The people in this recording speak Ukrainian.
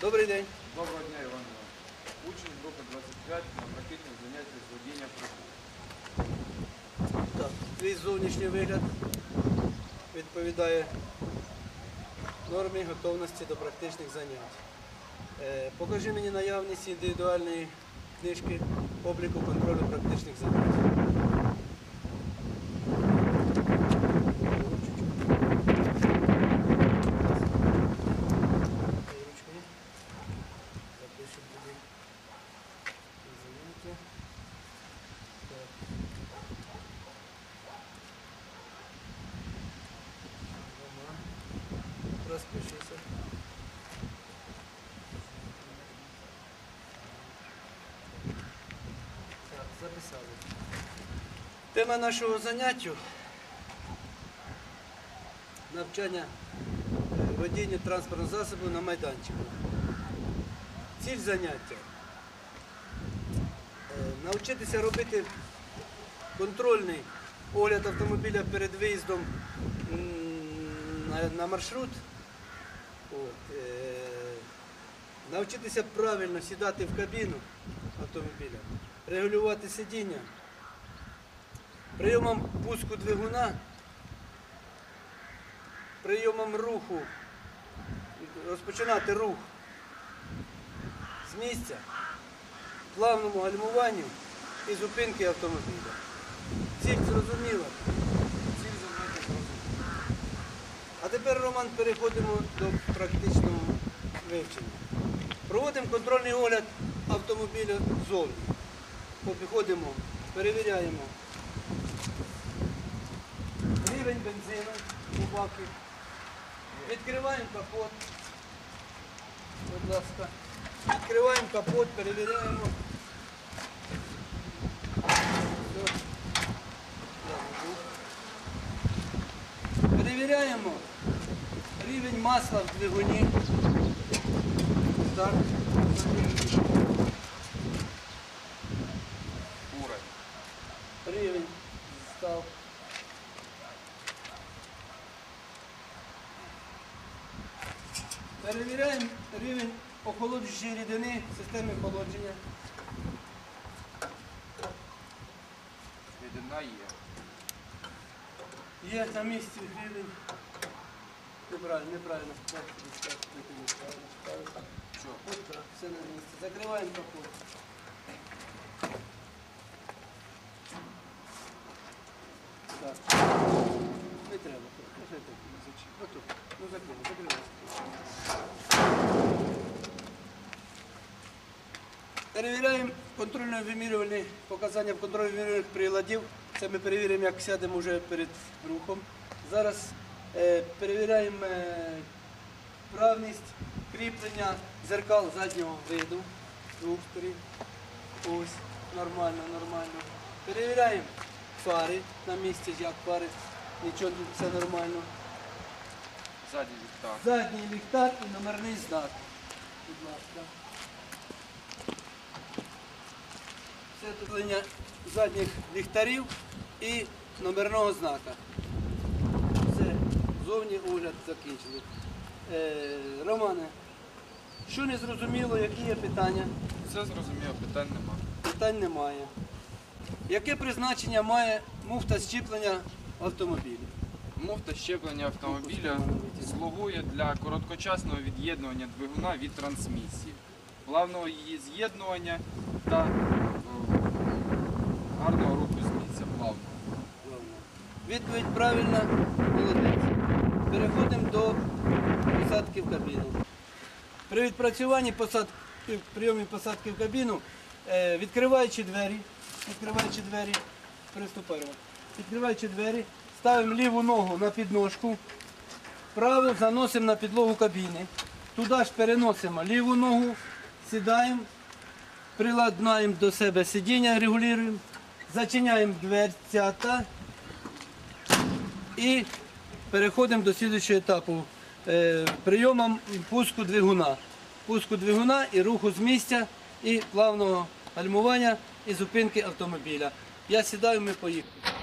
Добрий день. Доброго дня, Іван Іванович. Учень групи 25 на практичних заняттях з водіння. Так, твій зовнішній вигляд відповідає нормі готовності до практичних занять. Е, покажи мені наявність індивідуальної книжки обліку контролю практичних занять. Ручкою. Запишемо туди заняття. Так. Ага. Розпишися. Так, записали. Тема нашого заняття навчання е, водіння транспортного засобу на майданчику. Ціль заняття е, навчитися робити контрольний огляд автомобіля перед виїздом на маршрут. Е, навчитися правильно сідати в кабіну автомобіля, регулювати сидіння, прийомом пуску двигуна, прийомом руху, розпочинати рух з місця, плавному гальмуванню і зупинки автомобіля. Ціль зрозуміла. Ціль заняття зрозуміла. А тепер, Роман, переходимо до практичного вивчення. Проводимо контрольний огляд автомобіля ззовні. Підходимо, перевіряємо рівень бензину у баки. Відкриваємо капот. Будь ласка. Відкриваємо капот, перевіряємо. Перевіряємо рівень масла в двигуні. Так. Уровень. Рівень став. Перевіряємо рівень охолоджуючої рідини системи охолодження. Рідина є. Є на місці рівень. Неправильно, неправильно. Так, все на місці. Закриваємо капот. Так. Не треба. Зачіп. Отут. Ну закривай, закривай. Перевіряємо контрольно-вимірювальні показання контрольно-вимірювальних приладів. Це ми перевіримо, як сядемо вже перед рухом. Зараз перевіряємо е, правність кріплення зеркал заднього виду. двох сторін. Ось, нормально, нормально. Перевіряємо фари на місці, як фари. Нічого, все нормально. Ззаді ліхтар. Задній ліхтар і номерний знак. Будь ласка. Це туплення задніх ліхтарів і номерного знака. Зовні огляд закінчили. Е, Романе, що не зрозуміло, які є питання? Все зрозуміло, питань нема. Питань немає. Яке призначення має муфта щеплення автомобіля? Муфта щеплення автомобіля слугує для короткочасного від'єднування двигуна від трансмісії, плавного її з'єднування та е, гарного руху з місця плавного. Відповідь правильна, молодець. Переходимо до посадки в кабіну. При відпрацюванні посадки, прийомі посадки в кабіну, е, відкриваючи двері, відкриваючи двері, приступаємо. Відкриваючи двері, ставимо ліву ногу на підножку, праву заносимо на підлогу кабіни. Туди ж переносимо ліву ногу, сідаємо, приладнаємо до себе сидіння, регулюємо, зачиняємо дверцята і переходимо до слідчого етапу е, прийомом пуску двигуна. Пуску двигуна і руху з місця, і плавного гальмування і зупинки автомобіля. Я сідаю, ми поїхали.